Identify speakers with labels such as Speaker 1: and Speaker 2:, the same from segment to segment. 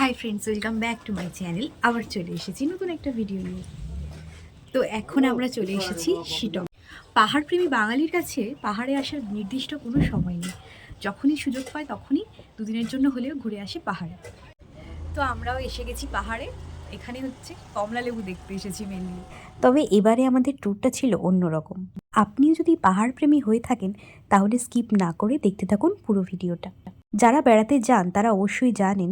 Speaker 1: Hi friends welcome back to my channel আবার চলে এসেছি নতুন একটা ভিডিও নিয়ে। তো এখন আমরা চলে এসেছি শিটং। পাহাড়প্রেমী বাঙালির কাছে পাহাড়ে আসার নির্দিষ্ট কোনো সময় নেই। যখনই সুযোগ পায় তখনই দুদিনের জন্য হলেও ঘুরে আসে পাহাড়ে। তো আমরাও এসে গেছি পাহাড়ে। এখানে হচ্ছে কমলা লেবু দেখতে এসেছি মেনলি তবে এবারে আমাদের ট্যুরটা ছিল অন্যরকম আপনিও যদি পাহাড়প্রেমী হয়ে থাকেন, তাহলে স্কিপ না করে দেখতে থাকুন পুরো ভিডিওটা যারা বেড়াতে যান, তারা অবশ্যই জানেন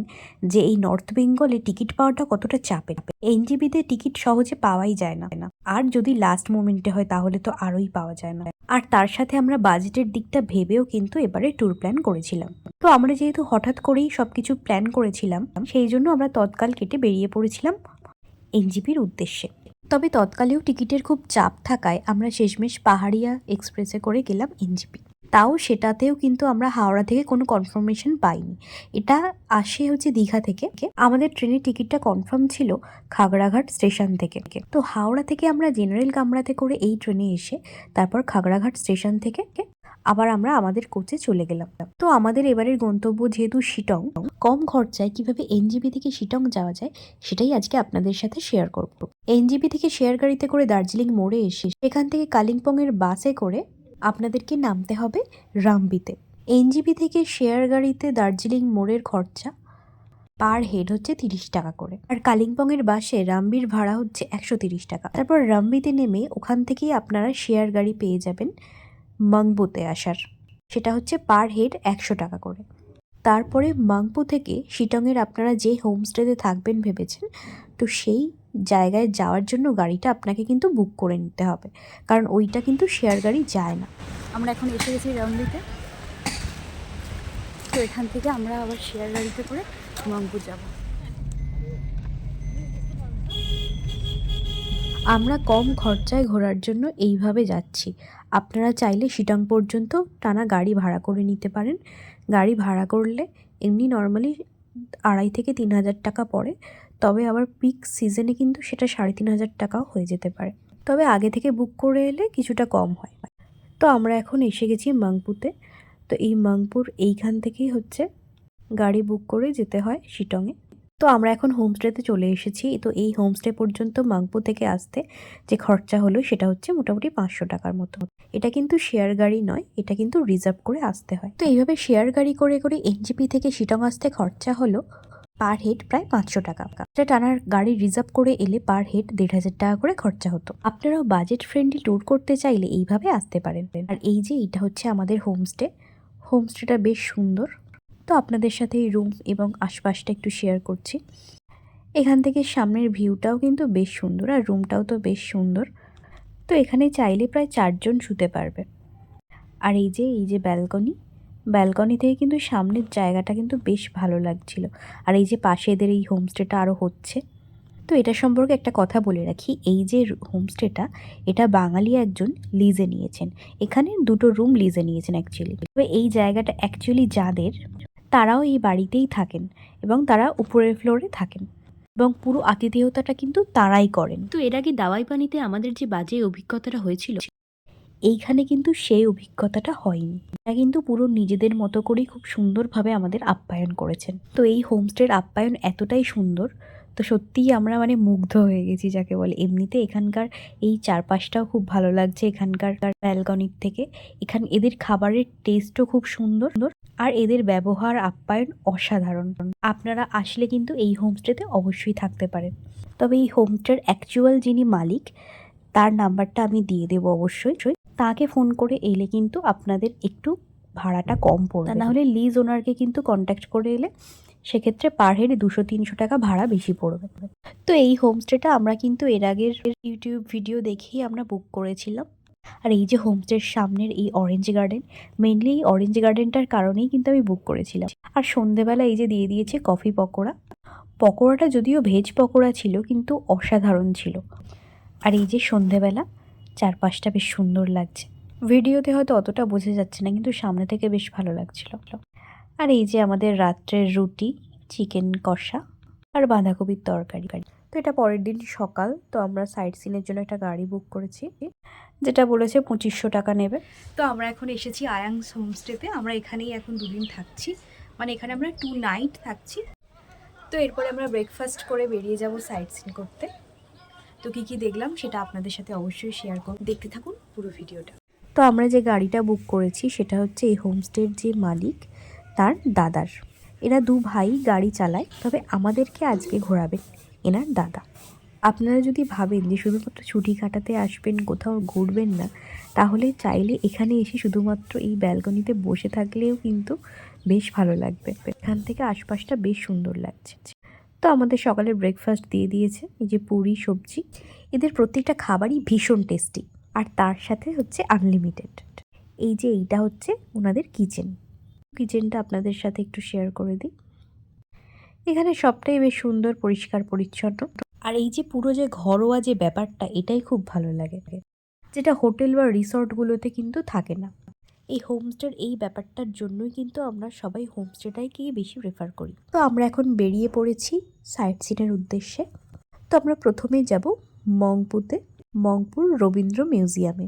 Speaker 1: যে এই নর্থ বেঙ্গলে টিকিট পাওয়াটা কতটা চাপের। এনজিবিতে টিকিট সহজে পাওয়াই যায় না। আর যদি লাস্ট মোমেন্টে হয়, তাহলে তো আরোই পাওয়া যায় না। আর তার সাথে আমরা বাজেটের দিকটা ভেবেও কিন্তু এবারে ট্যুর প্ল্যান করেছিলাম। তো আমরা যেহেতু হঠাৎ করেই সব কিছু প্ল্যান করেছিলাম, সেই জন্য আমরা তৎকাল কেটে বেরিয়ে পড়েছিলাম এনজিপির উদ্দেশ্যে। তবে তৎকালেও টিকিটের খুব চাপ থাকায় আমরা শেষমেশ পাহাড়িয়া এক্সপ্রেসে করে গেলাম এনজিপি তাও সেটাতেও কিন্তু আমরা হাওড়া থেকে কোনো কনফার্মেশন পাইনি। এটা আসে হচ্ছে দীঘা থেকে। আমাদের ট্রেনের টিকিটটা কনফার্ম ছিল খাগড়াঘাট স্টেশন থেকে। তো হাওড়া থেকে আমরা জেনারেল কামরাতে করে এই ট্রেনে এসে তারপর খাগড়াঘাট স্টেশন থেকে আবার আমরা আমাদের কোচে চলে গেলাম। তো আমাদের এবারের গন্তব্য যেহেতু শিটং, কম খরচায় কীভাবে এনজিপি থেকে শিটং যাওয়া যায় সেটাই আজকে আপনাদের সাথে শেয়ার করব। এনজিপি থেকে শেয়ার গাড়িতে করে দার্জিলিং মোড়ে এসে সেখান থেকে কালিম্পংয়ের বাসে করে আপনাদেরকে নামতে হবে রামবিতে। এনজিপি থেকে শেয়ার গাড়িতে দার্জিলিং মোড়ের খরচা পার হেড হচ্ছে তিরিশ টাকা করে। আর কালিম্পংয়ের বাসে রামবির ভাড়া হচ্ছে একশো তিরিশ টাকা। তারপর রামবিতে নেমে ওখান থেকেই আপনারা শেয়ার গাড়ি পেয়ে যাবেন মাংপুতে আসার। সেটা হচ্ছে পার হেড একশো টাকা করে। তারপরে মাংপু থেকে শিটংয়ের আপনারা যে হোমস্টেতে থাকবেন ভেবেছেন, তো সেই জায়গায় যাওয়ার জন্য গাড়িটা আপনাকে কিন্তু বুক করে নিতে হবে। কারণ ওইটা কিন্তু শেয়ার গাড়ি যায় না। আমরা এখন এসে গেছি রামলিতে তো এখান থেকে আমরা আবার শেয়ার গাড়িতে করে মাংপু যাব। আমরা কম খরচায় ঘোরার জন্য এইভাবে যাচ্ছি। আপনারা চাইলে শিটং পর্যন্ত টানা গাড়ি ভাড়া করে নিতে পারেন। গাড়ি ভাড়া করলে এমনি নর্মালি আড়াই থেকে তিন হাজার টাকা পড়ে। তবে আবার পিক সিজনে কিন্তু সেটা সাড়ে তিন হাজার টাকাও হয়ে যেতে পারে। তবে আগে থেকে বুক করে এলে কিছুটা কম হয়। তো আমরা এখন এসে গেছি মাংপুতে। তো এই মাংপুর এইখান থেকেই হচ্ছে গাড়ি বুক করে যেতে হয় শিটংয়ে। তো আমরা এখন হোমস্টেতে চলে এসেছি। তো এই হোমস্টে পর্যন্ত মাংপু থেকে আসতে যে খরচা হলো সেটা হচ্ছে মোটামুটি পাঁচশো টাকার মতো। এটা কিন্তু শেয়ার গাড়ি নয়, এটা কিন্তু রিজার্ভ করে আসতে হয়। তো এইভাবে শেয়ার গাড়ি করে করে এনজিপি থেকে শিটং আসতে খরচা হলো পার হেড প্রায় পাঁচশো টাকা। এটা টানার গাড়ি রিজার্ভ করে এলে পার হেড দেড় হাজার টাকা করে খরচা হতো। আপনারাও বাজেট ফ্রেন্ডলি ট্যুর করতে চাইলে এইভাবে আসতে পারেন। আর এই যে এটা হচ্ছে আমাদের হোমস্টে হোমস্টেটা বেশ সুন্দর। তো আপনাদের সাথে এই রুম এবং আশপাশটা একটু শেয়ার করছি। এখান থেকে সামনের ভিউটাও কিন্তু বেশ সুন্দর আর রুমটাও তো বেশ সুন্দর। তো এখানে চাইলে প্রায় চারজন শুতে পারবে। আর এই যে এই যে ব্যালকনি ব্যালকনি থেকে কিন্তু সামনের জায়গাটা কিন্তু বেশ ভালো লাগছিল। আর এই যে পাশে এদের এই হোমস্টেটা আরও হচ্ছে। তো এটা সম্পর্কে একটা কথা বলে রাখি, এই যে হোমস্টেটা এটা বাঙালি একজন লিজে নিয়েছেন। এখানে দুটো রুম লিজে নিয়েছেন অ্যাকচুয়ালি তবে এই জায়গাটা অ্যাকচুয়ালি যাদের তারাও এই বাড়িতেই থাকেন এবং তারা উপরের ফ্লোরে থাকেন এবং পুরো আতিথেয়তাটা কিন্তু তারাই করেন। তো এর আগে দাওয়াই পানিতে আমাদের যে বাজে অভিজ্ঞতাটা হয়েছিল এইখানে কিন্তু সেই অভিজ্ঞতাটা হয়নি। এরা কিন্তু পুরো নিজেদের মতো করেই খুব সুন্দরভাবে আমাদের আপ্যায়ন করেছেন। তো এই হোমস্টের আপ্যায়ন এতটাই সুন্দর তো সত্যিই আমরা মানে মুগ্ধ হয়ে গেছি যাকে বলে। এমনিতে এখানকার এই চারপাশটাও খুব ভালো লাগছে এখানকার ব্যালকনির থেকে। এখান, এদের খাবারের টেস্টও খুব সুন্দর। আর এদের ব্যবহার, আপ্যায়ন অসাধারণ। আপনারা আসলে কিন্তু এই হোমস্টেতে অবশ্যই থাকতে পারেন। তবে এই হোমস্টের অ্যাকচুয়াল যিনি মালিক, তার নাম্বারটা আমি দিয়ে দেবো অবশ্যই। তাকে ফোন করে এলে কিন্তু আপনাদের একটু ভাড়াটা কম পড়বে। না হলে লিজ ওনারকে কিন্তু কন্ট্যাক্ট করে এলে সেক্ষেত্রে পার হেড দুশো, তিনশো টাকা ভাড়া বেশি পড়বে। তো এই হোমস্টেটা আমরা কিন্তু এর আগের ইউটিউব ভিডিও দেখেই আমরা বুক করেছিলাম। আর এই যে হোমস্টের সামনের এই অরেঞ্জ গার্ডেন মেনলি এই অরেঞ্জ গার্ডেনটার কারণেই কিন্তু আমি বুক করেছিলাম। আর সন্ধেবেলা এই যে দিয়ে দিয়েছে কফি পকোড়া। পকোড়াটা যদিও ভেজ পকোড়া ছিল, কিন্তু অসাধারণ ছিল। আর এই যে সন্ধেবেলা, চারপাশটা বেশ সুন্দর লাগছে। ভিডিওতে হয়তো অতটা বোঝা যাচ্ছে না, কিন্তু সামনে থেকে বেশ ভালো লাগছিল। আর এই যে আমাদের রাত্রের রুটি চিকেন কষা আর বাঁধাকপির তরকারি। তো এটা পরের দিন সকাল, তো আমরা সাইট সিনের জন্য একটা গাড়ি বুক করেছি, যেটা বলেছে পঁচিশশো টাকা নেবে। তো আমরা এখন এসেছি আয়াংস হোমস্টেতে আমরা এখানেই এখন দুদিন থাকছি। মানে এখানে আমরা টু নাইট থাকছি। তো এরপরে আমরা ব্রেকফাস্ট করে বেরিয়ে যাব সাইট সিন করতে। তো কী কী দেখলাম সেটা আপনাদের সাথে অবশ্যই শেয়ার করুন দেখতে থাকুন পুরো ভিডিওটা তো আমরা যে গাড়িটা বুক করেছি, সেটা হচ্ছে এই হোমস্টের যে মালিক তার দাদার। এরা দু ভাই গাড়ি চালায়, তবে আমাদেরকে আজকে ঘোরাবেন এনার দাদা। আপনারা যদি ভাবেন যে শুধুমাত্র ছুটি কাটাতে আসবেন, কোথাও ঘুরবেন না, তাহলে চাইলে এখানে এসে শুধুমাত্র এই ব্যালকনিতে বসে থাকলেও কিন্তু বেশ ভালো লাগবে। এখান থেকে আশপাশটা বেশ সুন্দর লাগছে। তো আমাদের সকালের ব্রেকফাস্ট দিয়ে দিয়েছে, এই যে পুরি, সবজি। এদের প্রত্যেকটা খাবারই ভীষণ টেস্টি আর তার সাথে হচ্ছে আনলিমিটেড এই যে এইটা হচ্ছে ওনাদের কিচেন কিচেনটা আপনাদের সাথে একটু শেয়ার করে দিই। এখানে সবটাই বেশ সুন্দর, পরিষ্কার, পরিচ্ছন্ন। আর এই যে পুরো যে ঘরোয়া যে ব্যাপারটা, এটাই খুব ভালো লাগে। যেটা হোটেল বা রিসর্টগুলোতে কিন্তু থাকে না। এই হোমস্টের এই ব্যাপারটার জন্যই কিন্তু আমরা সবাই হোমস্টেটাইকেই বেশি প্রেফার করি। তো আমরা এখন বেরিয়ে পড়েছি সাইট সিনের উদ্দেশ্যে। তো আমরা প্রথমেই যাব মংপুতে, মংপুর রবীন্দ্র মিউজিয়ামে।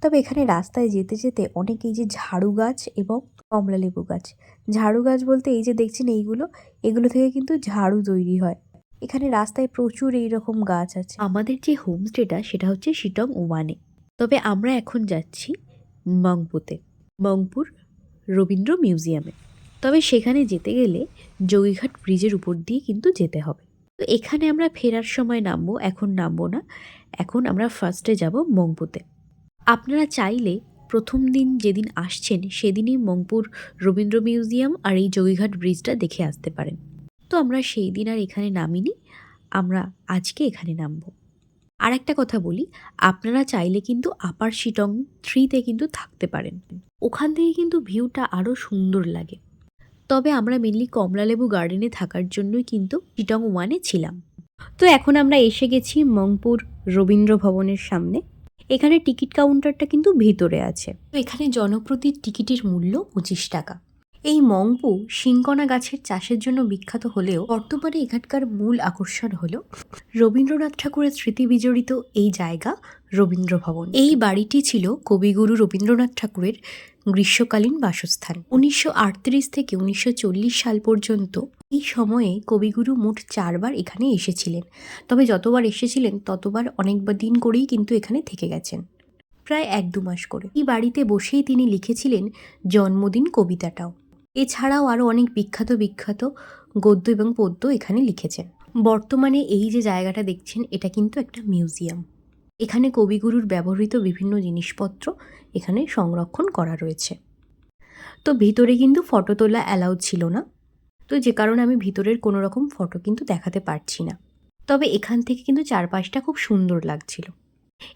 Speaker 1: তবে এখানে রাস্তায় যেতে যেতে অনেক এই যে ঝাড়ু গাছ এবং কমলালেবু গাছ। ঝাড়ু গাছ বলতে এই যে দেখছেন এইগুলো, এগুলো থেকে কিন্তু ঝাড়ু তৈরি হয়। এখানে রাস্তায় প্রচুর এইরকম গাছ আছে। আমাদের যে হোমস্টেটা, সেটা হচ্ছে শিটং ওয়ানে তবে আমরা এখন যাচ্ছি মংপুতে। মংপুর রবীন্দ্র মিউজিয়ামে। তবে সেখানে যেতে গেলে যোগীঘাট ব্রিজের উপর দিয়ে কিন্তু যেতে হবে। তো এখানে আমরা ফেরার সময় নামবো, এখন নামবো না। এখন আমরা ফার্স্টে যাব মংপুতে। আপনারা চাইলে প্রথম দিন যেদিন আসছেন, সেদিনই মংপুর রবীন্দ্র মিউজিয়াম আর এই যোগীঘাট ব্রিজটা দেখে আসতে পারেন। তো আমরা সেই দিন আর এখানে নামিনি, আমরা আজকে এখানে নামবো। আর একটা কথা বলি, আপনারা চাইলে কিন্তু আপার শিটং থ্রিতে কিন্তু থাকতে পারেন। ওখান থেকে কিন্তু ভিউটা আরও সুন্দর লাগে। তবে আমরা মেনলি কমলালেবু গার্ডেনে থাকার জন্যই কিন্তু শিটং ওয়ানে ছিলাম। তো এখন আমরা এসে গেছি মংপুর রবীন্দ্র ভবনের সামনে। এখানে টিকিট কাউন্টারটা কিন্তু ভিতরে আছে। তো এখানে জনপ্রতি টিকিটের মূল্য পঁচিশ টাকা। এই মংপু শিংকনা গাছের চাষের জন্য বিখ্যাত হলেও বর্তমানে এখানকার মূল আকর্ষণ হল রবীন্দ্রনাথ ঠাকুরের স্মৃতি বিজড়িত এই জায়গা, রবীন্দ্র ভবন। এই বাড়িটি ছিল কবিগুরু রবীন্দ্রনাথ ঠাকুরের গ্রীষ্মকালীন বাসস্থান। উনিশশো আটত্রিশ থেকে উনিশশো চল্লিশ সাল পর্যন্ত এই সময়ে কবিগুরু মোট চারবার এখানে এসেছিলেন। তবে যতবার এসেছিলেন, ততবার অনেকবার দিন করেই কিন্তু এখানে থেকে গেছেন। প্রায় এক দু মাস করে। এই বাড়িতে বসেই তিনি লিখেছিলেন জন্মদিন কবিতাটাও। এছাড়াও আরও অনেক বিখ্যাত বিখ্যাত গদ্য এবং পদ্য এখানে লিখেছেন। বর্তমানে এই যে জায়গাটা দেখছেন, এটা কিন্তু একটা মিউজিয়াম। এখানে কবিগুরুর ব্যবহৃত বিভিন্ন জিনিসপত্র এখানে সংরক্ষণ করা রয়েছে। তো ভিতরে কিন্তু ফটো তোলা অ্যালাউড ছিল না। তো যে কারণে আমি ভিতরের কোনো রকম ফটো কিন্তু দেখাতে পারছি না। তবে এখান থেকে কিন্তু চারপাশটা খুব সুন্দর লাগছিল।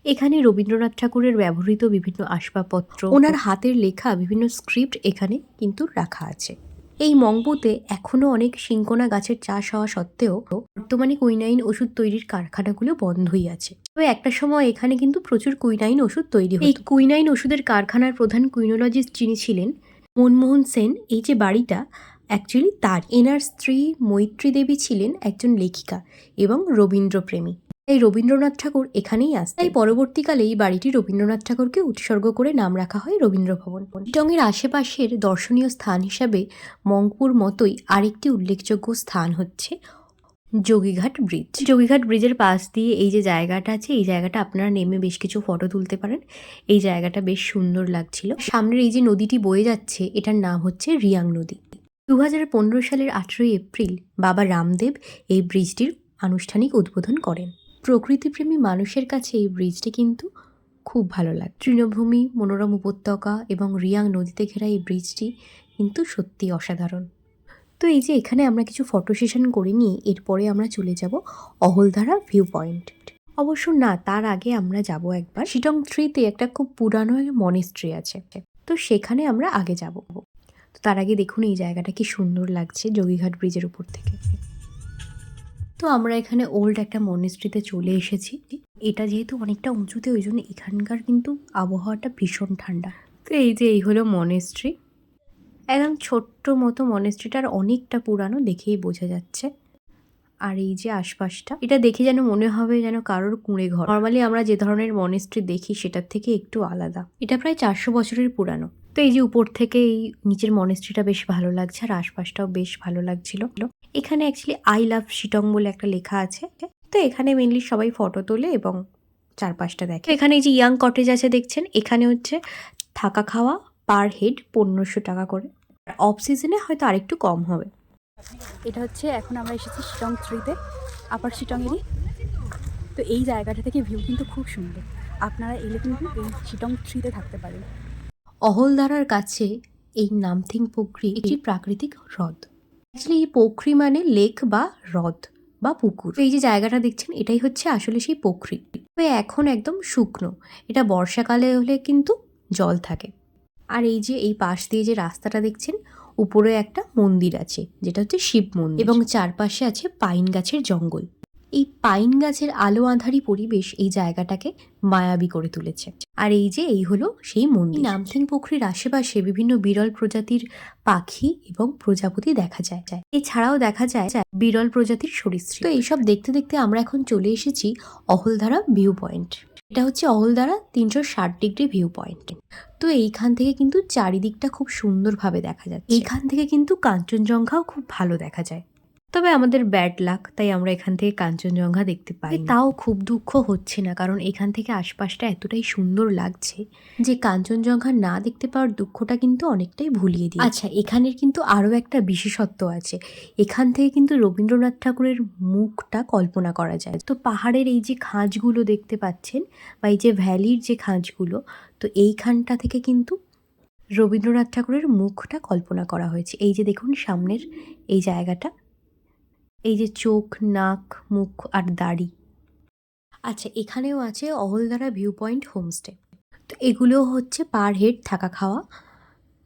Speaker 1: এখানে রবীন্দ্রনাথ ঠাকুরের ব্যবহৃত বিভিন্ন আসবাবপত্র, ওনার হাতের লেখা, বিভিন্ন স্ক্রিপ্ট এখানে কিন্তু রাখা আছে। এই মংপুতে এখনও অনেক শিঙ্কোনা গাছের চাষ হওয়া সত্ত্বেও বর্তমানে কুইনাইন ওষুধ তৈরির কারখানাগুলো বন্ধই আছে। তবে একটা সময় এখানে কিন্তু প্রচুর কুইনাইন ওষুধ তৈরি হয় এই কুইনাইন ওষুধের কারখানার প্রধান কুইনোলজিস্ট যিনি ছিলেন, মনমোহন সেন, এই যে বাড়িটা অ্যাকচুয়ালি তার এনার স্ত্রী মৈত্রী দেবী ছিলেন একজন লেখিকা এবং রবীন্দ্রপ্রেমী। তাই রবীন্দ্রনাথ ঠাকুর এখানেই আসে তাই পরবর্তীকালে এই বাড়িটি রবীন্দ্রনাথ ঠাকুরকে উৎসর্গ করে নাম রাখা হয় রবীন্দ্র ভবন চিটংয়ের আশেপাশের দর্শনীয় স্থান হিসাবে মংপুর মতোই আরেকটি উল্লেখযোগ্য স্থান হচ্ছে যোগীঘাট ব্রিজ। যোগীঘাট ব্রিজের পাশ দিয়ে এই যে জায়গাটা আছে, এই জায়গাটা আপনারা নেমে বেশ কিছু ফটো তুলতে পারেন। এই জায়গাটা বেশ সুন্দর লাগছিল। সামনের এই যে নদীটি বয়ে যাচ্ছে, এটার নাম হচ্ছে রিয়াং নদী। দু হাজার পনেরো সালের আঠেরোই এপ্রিল বাবা রামদেব এই ব্রিজটির আনুষ্ঠানিক উদ্বোধন করেন। প্রকৃতিপ্রেমী মানুষের কাছে এই ব্রিজটি কিন্তু খুব ভালো লাগে। তৃণভূমি, মনোরম উপত্যকা এবং রিয়াং নদীতে ঘেরা এই ব্রিজটি কিন্তু সত্যি অসাধারণ। তো এই যে এখানে আমরা কিছু ফটো সেশন করে নিয়ে এরপরে আমরা চলে যাব অহলধারা ভিউ পয়েন্ট অবশ্য না, তার আগে আমরা যাব একবার। শিটং থ্রিতে একটা খুব পুরানো মনেস্ট্রি আছে। তো সেখানে আমরা আগে যাব। তো তার আগে দেখুন এই জায়গাটা কি সুন্দর লাগছে যোগীঘাট ব্রিজের উপর থেকে। তো আমরা এখানে ওল্ড একটা মনেস্ট্রিতে চলে এসেছি। এটা যেহেতু অনেকটা উঁচুতে, ওই জন্য এখানকার কিন্তু আবহাওয়াটা ভীষণ ঠান্ডা। তো এই যে এই হলো মনেস্ট্রি। একদম ছোট্ট মতো মনেস্ট্রিটার অনেকটা পুরানো দেখেই বোঝা যাচ্ছে। আর এই যে আশপাশটা, এটা দেখে যেন মনে হবে যেন কারোর কুঁড়ে ঘর। নর্মালি আমরা যে ধরনের মনেস্ট্রি দেখি, সেটার থেকে একটু আলাদা। এটা প্রায় চারশো বছরের পুরানো। তো এই যে উপর থেকে এই নিচের মনেস্ট্রিটা বেশ ভালো লাগছে আর আশপাশটাও বেশ ভালো লাগছিল। এখানে অ্যাকচুয়ালি আই লাভ শিটং বলে একটা লেখা আছে। তো এখানে মেনলি সবাই ফটো তোলে এবং চারপাশটা দেখে। এখানে এই যে ইয়াং কটেজ আছে দেখছেন, এখানে হচ্ছে থাকা খাওয়া পার হেড পনেরোশো টাকা করে। অফ সিজনে হয়তো আরেকটু কম হবে।
Speaker 2: এটা হচ্ছে এখন আমরা এসেছি শিটং থ্রিতে আপার শিটংয়েরই তো এই জায়গাটা থেকে ভিউ কিন্তু খুব সুন্দর। আপনারা এলে কিন্তু এই শিটং থ্রিতে থাকতে পারেন।
Speaker 1: অহলদারার কাছে এই নামথিং পোখরি একটি প্রাকৃতিক হ্রদ। অ্যাকচুয়ালি এই পোখরি মানে লেক বা হ্রদ বা পুকুর। এই যে জায়গাটা দেখছেন, এটাই হচ্ছে আসলে সেই পোখরি তবে এখন একদম শুকনো। এটা বর্ষাকালে হলে কিন্তু জল থাকে। আর এই যে এই পাশ দিয়ে যে রাস্তাটা দেখছেন, উপরে একটা মন্দির আছে, যেটা হচ্ছে শিব মন্দির। এবং চারপাশে আছে পাইন গাছের জঙ্গল। এই পাইন গাছের আলো আঁধারি পরিবেশ এই জায়গাটাকে মায়াবী করে তুলেছে। আর এই যে, এই হলো সেই মন্দির। নামথিং পুকুরের আশেপাশে বিভিন্ন বিরল প্রজাতির পাখি এবং প্রজাপতি দেখা যায়। যায় এছাড়াও দেখা যায় বিরল প্রজাতির সরীসৃপ। তো এইসব দেখতে দেখতে আমরা এখন চলে এসেছি অহলধারা ভিউ পয়েন্ট। এটা হচ্ছে অহলধারা তিনশো ষাট ডিগ্রি ভিউ পয়েন্ট। তো এইখান থেকে কিন্তু চারিদিকটা খুব সুন্দরভাবে দেখা যায় এইখান থেকে কিন্তু কাঞ্চনজঙ্ঘাও খুব ভালো দেখা যায়। তবে আমাদের ব্যাড লাক তাই আমরা এখান থেকে কাঞ্চনজঙ্ঘা দেখতে পাই তাও খুব দুঃখ হচ্ছে না কারণ এখান থেকে আশপাশটা এতটাই সুন্দর লাগছে যে কাঞ্চনজঙ্ঘা না দেখতে পাওয়ার দুঃখটা কিন্তু অনেকটাই ভুলিয়ে দিই আচ্ছা এখানের কিন্তু আরও একটা বিশেষত্ব আছে। এখান থেকে কিন্তু রবীন্দ্রনাথ ঠাকুরের মুখটা কল্পনা করা যায়। তো পাহাড়ের এই যে খাঁজগুলো দেখতে পাচ্ছেন বা এই যে ভ্যালির যে খাঁজগুলো তো এইখানটা থেকে কিন্তু রবীন্দ্রনাথ ঠাকুরের মুখটা কল্পনা করা হয়েছে। এই যে দেখুন সামনের এই জায়গাটা এই যে চোখ নাক মুখ আর দাড়ি। আচ্ছা এখানেও আছে অহলদারা ভিউ পয়েন্ট হোমস্টে তো এগুলো হচ্ছে পার হেড থাকা খাওয়া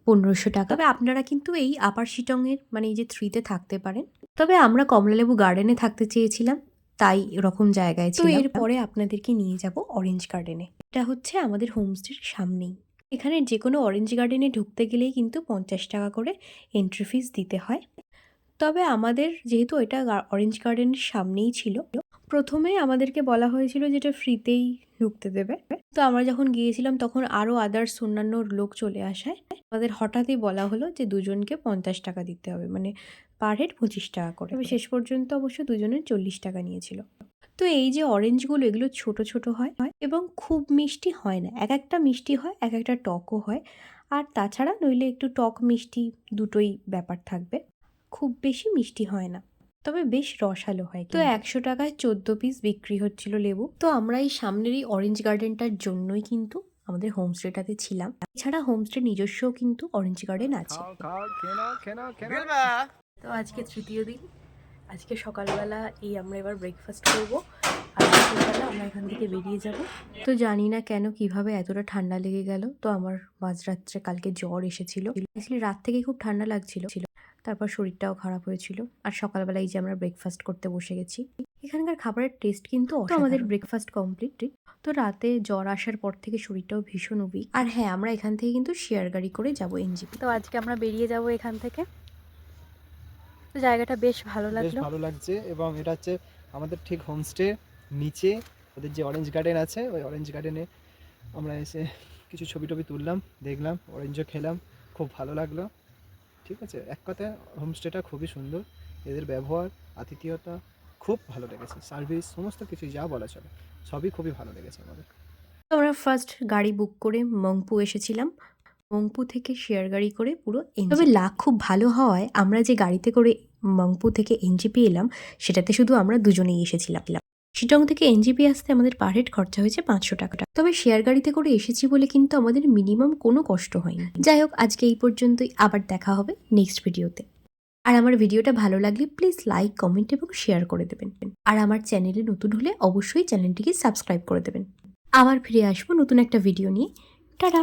Speaker 1: পনেরোশো টাকা। তবে আপনারা কিন্তু এই আপার শিটংয়ের মানে এই যে থ্রিতে থাকতে পারেন। তবে আমরা কমলালেবু গার্ডেনে থাকতে চেয়েছিলাম তাই এরকম জায়গায় ছিল এরপরে আপনাদেরকে নিয়ে যাব অরেঞ্জ গার্ডেনে এটা হচ্ছে আমাদের হোমস্টের সামনেই। এখানে যে কোনো অরেঞ্জ গার্ডেনে ঢুকতে গেলেই কিন্তু পঞ্চাশ টাকা করে এন্ট্রি ফিস দিতে হয়। তবে আমাদের যেহেতু এটা অরেঞ্জ গার্ডেনের সামনেই ছিল, প্রথমে আমাদেরকে বলা হয়েছিল যেটা ফ্রিতেই ঢুকতে দেবে। তো আমরা যখন গিয়েছিলাম তখন আরও আদার্স অন্যান্য লোক চলে আসায়, আমাদের হঠাৎই বলা হলো যে দুজনকে পঞ্চাশ টাকা দিতে হবে মানে পার হেড পঁচিশ টাকা করে। শেষ পর্যন্ত অবশ্য দুজনের চল্লিশ টাকা নিয়েছিল। তো এই যে অরেঞ্জগুলো এগুলো ছোট ছোট হয় এবং খুব মিষ্টি হয় না। এক একটা মিষ্টি হয়, এক একটা টকও হয়। আর তাছাড়া নইলে একটু টক মিষ্টি দুটোই ব্যাপার থাকবে। খুব বেশি মিষ্টি হয় না। তবে বেশ রসালো হয় তো একশো টাকায় চোদ্দ পিস বিক্রি হচ্ছিল লেবু। তো আমরা এই সামনের এই অরেঞ্জ গার্ডেনটার জন্যই কিন্তু আমাদের হোমস্টেটাতে ছিলাম। এছাড়া হোমস্টে নিজস্ব কিন্তু অরেঞ্জ গার্ডেন আছে।
Speaker 2: তো আজকে তৃতীয় দিন। আজকে সকালবেলা এই আমরা এবার ব্রেকফাস্ট করব। আর সকালবেলা আমরা এখান থেকে বেরিয়ে যাব।
Speaker 1: তো জানি না কেন কীভাবে এতটা ঠান্ডা লেগে গেল। তো আমার মাঝরাত্রে কালকে জ্বর এসেছিল। রাত থেকে খুব ঠান্ডা লাগছিল। তারপর শরীরটাও খারাপ হয়েছিল। আর সকালবেলায় যে আমরা ব্রেকফাস্ট করতে বসে গেছি এখানকার খাবারের টেস্ট কিন্তু আমাদের ব্রেকফাস্ট কমপ্লিট তো রাতে জ্বর আসার পর থেকে শরীরটাও ভীষণ উইক আর হ্যাঁ আমরা এখান থেকে কিন্তু শেয়ার গাড়ি করে যাব এনজিপি
Speaker 2: তো আজকে আমরা বেরিয়ে যাব এখান থেকে। তো জায়গাটা বেশ ভালো
Speaker 3: বেশ
Speaker 2: লাগল।
Speaker 3: ভালো লাগছে এবং এটা হচ্ছে আমাদের ঠিক হোমস্টে নিচে ওদের যে অরেঞ্জ গার্ডেন আছে ওই অরেঞ্জ গার্ডেনে আমরা এসে কিছু ছবি টবি তুললাম দেখলাম অরেঞ্জও খেলাম খুব ভালো লাগল। ঠিক আছে? এক কথায় হোমস্টেটা খুবই সুন্দর। এদের ব্যবহার, আতিথেয়তা খুব ভালো লেগেছে। সার্ভিস সমস্ত কিছু যা বলা চলে, সবই খুবই ভালো লেগেছে আমাদের।
Speaker 1: আমরা ফার্স্ট গাড়ি বুক করে মংপু এসেছিলাম। মংপু থেকে শেয়ার গাড়ি করে পুরো তবে লাখ খুব ভালো হওয়ায় আমরা যে গাড়িতে করে মংপু থেকে এনজিপি এলাম, সেটাতে শুধু আমরা দুজনেই এসেছিলাম। শিটং থেকে এনজিপি আসতে আমাদের পার হেড খরচা হয়েছে পাঁচশো টাকা তবে শেয়ার গাড়িতে করে এসেছি বলে কিন্তু আমাদের মিনিমাম কোনো কষ্ট হয়নি। যাই হোক, আজকে এই পর্যন্তই। আবার দেখা হবে নেক্সট ভিডিওতে আর আমার ভিডিওটা ভালো লাগলে প্লিজ লাইক কমেন্ট এবং শেয়ার করে দেবেন। আর আমার চ্যানেলে নতুন হলে অবশ্যই চ্যানেলটিকে সাবস্ক্রাইব করে দেবেন। আবার ফিরে আসব নতুন একটা ভিডিও নিয়ে। টাটা!